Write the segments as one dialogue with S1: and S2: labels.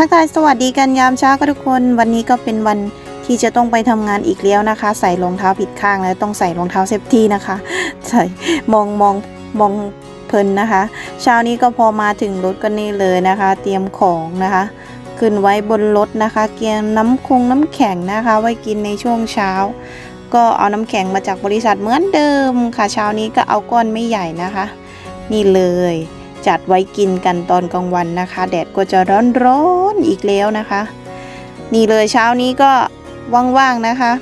S1: ทักทายสวัสดีกันยามเช้าก็ทุกคน วันนี้ก็เป็นวันที่จะต้องไปทำงานอีกแล้วนะคะ ใส่รองเท้าผิดข้างแล้วต้องใส่รองเท้าเซฟตี้นะคะ ใส่มองมองมองเพลินนะคะ เช้านี้ก็พอมาถึงรถก็นี่เลยนะคะ เตรียมของนะคะ ขึ้นไว้บนรถนะคะ เกียร์น้ำคงน้ำแข็งนะคะ ไว้กินในช่วงเช้า ก็เอาน้ำแข็งมาจากบริษัทเหมือนเดิมค่ะ เช้านี้ก็เอาก้อนไม่ใหญ่นะคะ นี่เลย จัดไว้กินกันตอนกลางวันนะคะ แดดก็จะร้อนๆอีกแล้วนะคะ นี่เลยเช้านี้ก็ว่างๆนะคะ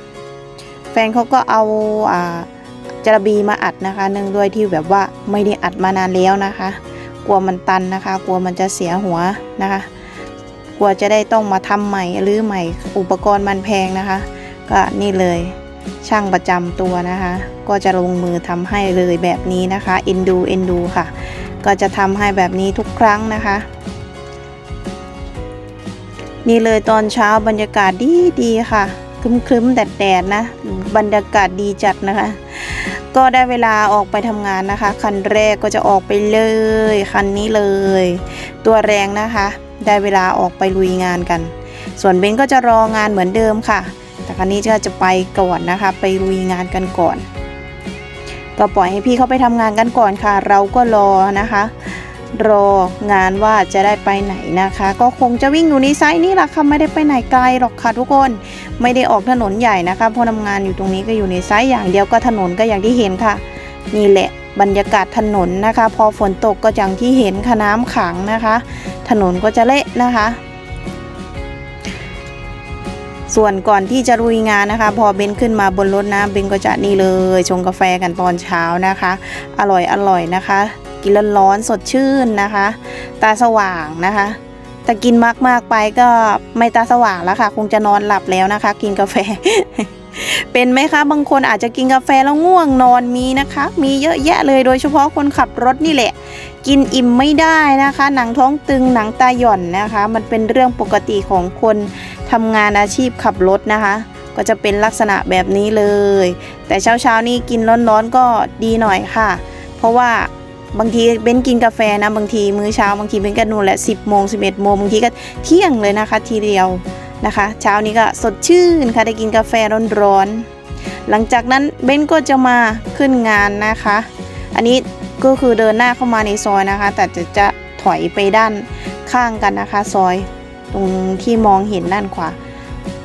S1: แฟนเขาก็เอาอ่าจระบีมาอัดนะคะเนื่องด้วยที่แบบว่าไม่ได้อัดมานานแล้วนะคะ กลัวมันตันนะคะ กลัวมันจะเสียหัวนะคะ กลัวจะได้ต้องมาทำใหม่หรือใหม่อุปกรณ์มันแพงนะคะ ก็นี่เลยช่างประจำตัวนะคะ ก็จะลงมือทำให้เลยแบบนี้นะคะเอ็นดูเอ็นดูค่ะ ก็จะทำให้แบบนี้ทุกครั้งนะคะ นี่เลยตอนเช้าบรรยากาศดีดีค่ะครึ้มคืมๆแดดแดดๆนะ บรรยากาศดีจัดนะคะ ก็ได้เวลาออกไปทำงานนะคะ คันแรกก็จะออกไปเลย คันนี้เลย ตัวแรงนะคะ ได้เวลาออกไปลุยงานกัน ส่วนเบนก็จะรองานเหมือนเดิมค่ะ แต่คันนี้ก็จะไปก่อนนะคะ ไปลุยงานกันก่อน ก็ปล่อยให้พี่เขาไปทำงานกันก่อนค่ะ เราก็รอนะคะ รองานว่าจะได้ไปไหนนะคะ ก็คงจะวิ่งอยู่ในไซต์นี่แหละค่ะไม่ได้ไปไหนไกลหรอกค่ะทุกคนไม่ได้ออกถนนใหญ่นะคะเพราะทำงานอยู่ตรงนี้ก็อยู่ในไซต์อย่างเดียวก็ถนนก็อย่างที่เห็นค่ะ นี่แหละบรรยากาศถนนนะคะ พอฝนตกก็อย่างที่เห็นค่ะน้ำขังนะคะ ถนนก็จะเละนะคะ ส่วนก่อนที่จะลุยงานนะคะ พอเบนขึ้นมาบนรถนะเบนก็จะนี่เลยชงกาแฟกันตอนเช้านะคะ อร่อยอร่อยนะคะ กินร้อนๆสดชื่นนะคะ ตาสว่างนะคะแต่กินมากๆไปก็ไม่ตาสว่างแล้วค่ะ คงจะนอนหลับแล้วนะคะ กินกาแฟ เป็นไหมคะ บางคนอาจจะกินกาแฟแล้วง่วงนอนมีนะคะ มีเยอะแยะเลยโดยเฉพาะคนขับรถนี่แหละ กินอิ่มไม่ได้นะคะ หนังท้องตึงหนังตาหย่อนนะคะ มันเป็นเรื่องปกติของคน ทำงานอาชีพขับรถนะคะ ก็จะเป็นลักษณะแบบนี้เลย แต่เช้าเช้าๆนี้กินร้อนๆก็ดีหน่อยค่ะ เพราะว่าบางทีเบ้นกินกาแฟนะบางทีมื้อเช้าบางทีเบ้นก็นู่นแหละ10โมง11โมงบางทีก็เที่ยงเลยนะคะ ทีเดียวนะคะ เช้านี้ก็สดชื่นค่ะได้กินกาแฟร้อนๆหลังจากนั้นเบ้นก็จะมาขึ้นงานนะคะ อันนี้ก็คือเดินหน้าเข้ามาในซอยนะคะ แต่จะจะถอยไปด้านข้างกันนะคะซอย ตรงที่มองเห็นด้านขวา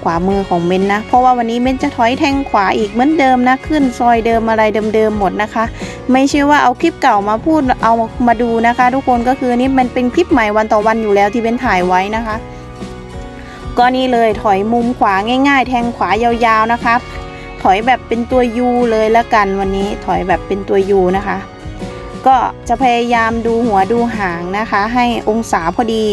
S1: ขวามือของเบนนะ เพราะว่าวันนี้เบนจะถอยแทงขวาอีกเหมือนเดิมนะ ขึ้นซอยเดิมอะไรเดิมๆหมดนะคะ ไม่ใช่ว่าเอาคลิปเก่ามาพูดเอามาดูนะคะ ทุกคนก็คือนี่มันเป็นคลิปใหม่วันต่อวันอยู่แล้วที่เบนถ่ายไว้นะคะ ก็นี่เลยถอยมุมขวาง่าย ๆ แทงขวายาวๆนะคะ ถอยแบบเป็นตัวยูเลยละกันวันนี้ถอยแบบเป็นตัวยูนะคะ ก็จะพยายามดูหัวดูหางนะคะ ให้องศาพอดี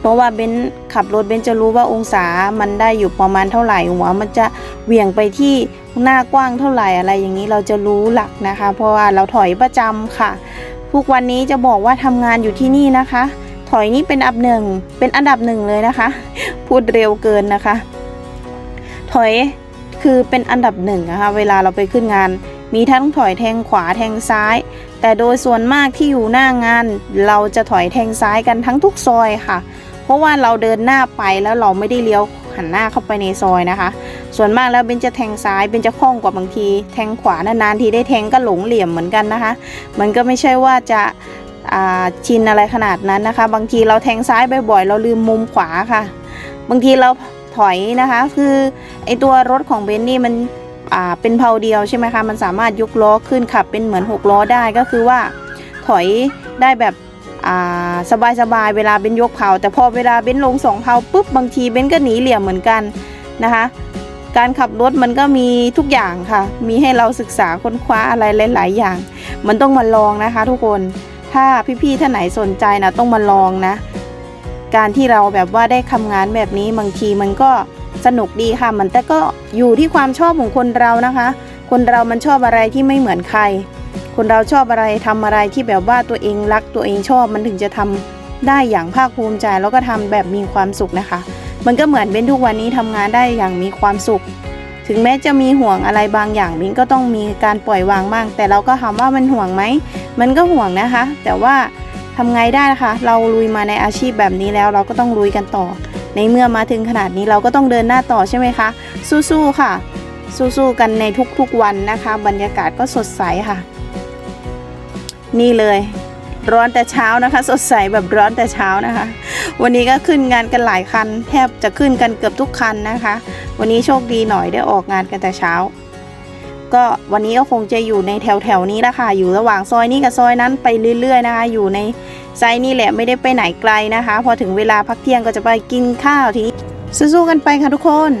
S1: เพราะว่าเบนขับรถเบนจะรู้ว่าองศามันได้อยู่ประมาณเท่าไหร่หัวมันจะเหวี่ยงไปที่หน้ากว้างเท่าไหร่อะไรอย่างนี้เราจะรู้หลักนะคะ เพราะว่าเราถอยประจำค่ะ ทุกวันนี้จะบอกว่าทำงานอยู่ที่นี่นะคะ ถอยนี่เป็นอันดับหนึ่งเป็นอันดับหนึ่งเลยนะคะ พูดเร็วเกินนะคะ ถอยคือเป็นอันดับหนึ่งนะคะเวลาเราไปขึ้นงาน มีทั้งถอยแทงขวาแทงซ้าย แต่โดยส่วนมากที่อยู่หน้างาน เราจะถอยแทงซ้ายกันทั้งทุกซอยค่ะ เพราะว่าเราเดินหน้าไปแล้วเราไม่ได้เลี้ยวหันหน้าเข้าไปในซอยนะคะ ส่วนมากแล้วเบนจะแทงซ้ายเบนจะคล่องกว่าบางที แทงขวานานๆทีได้แทงก็หลงเหลี่ยมเหมือนกันนะคะ มันก็ไม่ใช่ว่าจะอ่าชินอะไรขนาดนั้นนะคะ บางทีเราแทงซ้ายบ่อยๆ เราลืมมุมขวาค่ะ บางทีเราถอยนะคะ คือไอตัวรถของเบนนี่มันอ่าเป็นเพาเดียวใช่ไหมคะ มันสามารถยกล้อขึ้นขับเป็นเหมือนหกล้อได้ก็คือว่าถอยได้แบบ อ่าสบายๆเวลาเบนยกเพาแต่พอเวลาเบนลงสองเพาปุ๊บบางทีเบนก็หนีเหลี่ยมเหมือนกันนะคะ การขับรถมันก็มีทุกอย่างค่ะ มีให้เราศึกษาค้นคว้าอะไรหลาย ๆ อย่าง มันต้องมาลองนะคะทุกคนถ้าพี่ๆท่านไหนสนใจนะต้องมาลองนะ การที่เราแบบว่าได้ทำงานแบบนี้บางทีมันก็สนุกดีค่ะ มันแต่ก็อยู่ที่ความชอบของคนเรานะคะ คนเรามันชอบอะไรที่ไม่เหมือนใคร คนเราชอบอะไรทำอะไรที่แบบว่าตัวเองรักตัวเองชอบมันถึงจะทำได้อย่างภาคภูมิใจแล้วก็ทำแบบมีความสุขนะคะ มันก็เหมือนเบนทุกวันนี้ทำงานได้อย่างมีความสุข ถึงแม้จะมีห่วงอะไรบางอย่างเบนก็ต้องมีการปล่อยวางบ้าง แต่เราก็ถามว่ามันห่วงไหมมันก็ห่วงนะคะ แต่ว่าทำไงได้นะคะ เราลุยมาในอาชีพแบบนี้แล้วเราก็ต้องลุยกันต่อ ในเมื่อมาถึงขนาดนี้เราก็ต้องเดินหน้าต่อใช่ไหมคะ สู้ๆค่ะ สู้ๆกันในทุกๆวันนะคะ บรรยากาศก็สดใสค่ะ นี่เลยร้อนแต่เช้านะคะ สดใสแบบร้อนแต่เช้านะคะ วันนี้ก็ขึ้นงานกันหลายคัน แทบจะขึ้นกันเกือบทุกคันนะคะ วันนี้โชคดีหน่อยได้ออกงานกันแต่เช้า ก็วันนี้ก็คงจะอยู่ในแถวแถวนี้ละค่ะอยู่ระหว่างซอยนี้กับซอยนั้นไปเรื่อย ๆ นะคะ อยู่ในไซนี่แหละไม่ได้ไปไหนไกลนะคะ พอถึงเวลาพักเที่ยงก็จะไปกินข้าวทีนี้สู้ๆกันไปค่ะทุกคน